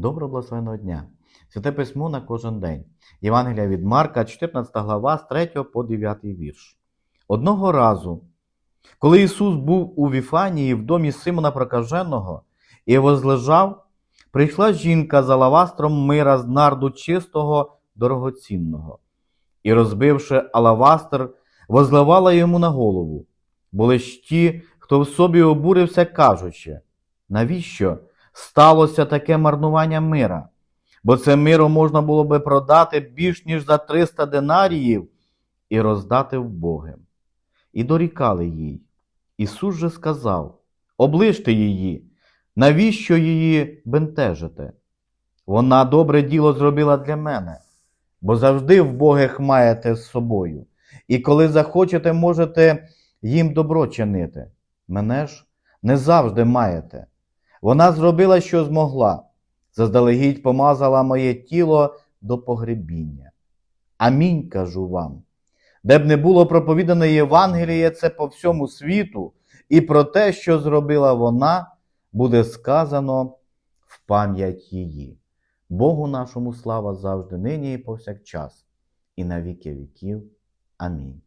Доброго благословеного дня! Святе письмо на кожен день. Євангелія від Марка, 14 глава, з 3 по 9 вірш. Одного разу, коли Ісус був у Віфанії в домі Симона Прокаженого і возлежав, прийшла жінка з алавастром мира з нарду чистого, дорогоцінного, і, розбивши алавастр, возливала йому на голову. Були ж ті, хто в собі обурився, кажучи, навіщо сталося таке марнування мира? Бо це миро можна було би продати більш ніж за 300 динаріїв і роздати вбогим. І дорікали їй. Ісус же сказав: Оближте її, навіщо її бентежите? Вона добре діло зробила для мене, бо завжди вбогих маєте з собою, і коли захочете, можете їм добро чинити. Мене ж не завжди маєте. Вона зробила, що змогла, заздалегідь помазала моє тіло до погребіння. Амінь кажу вам. Де б не було проповідане Євангеліє, це по всьому світу, і про те, що зробила вона, буде сказано в пам'ять її. Богу нашому слава завжди, нині і повсякчас, і на віки віків. Амінь.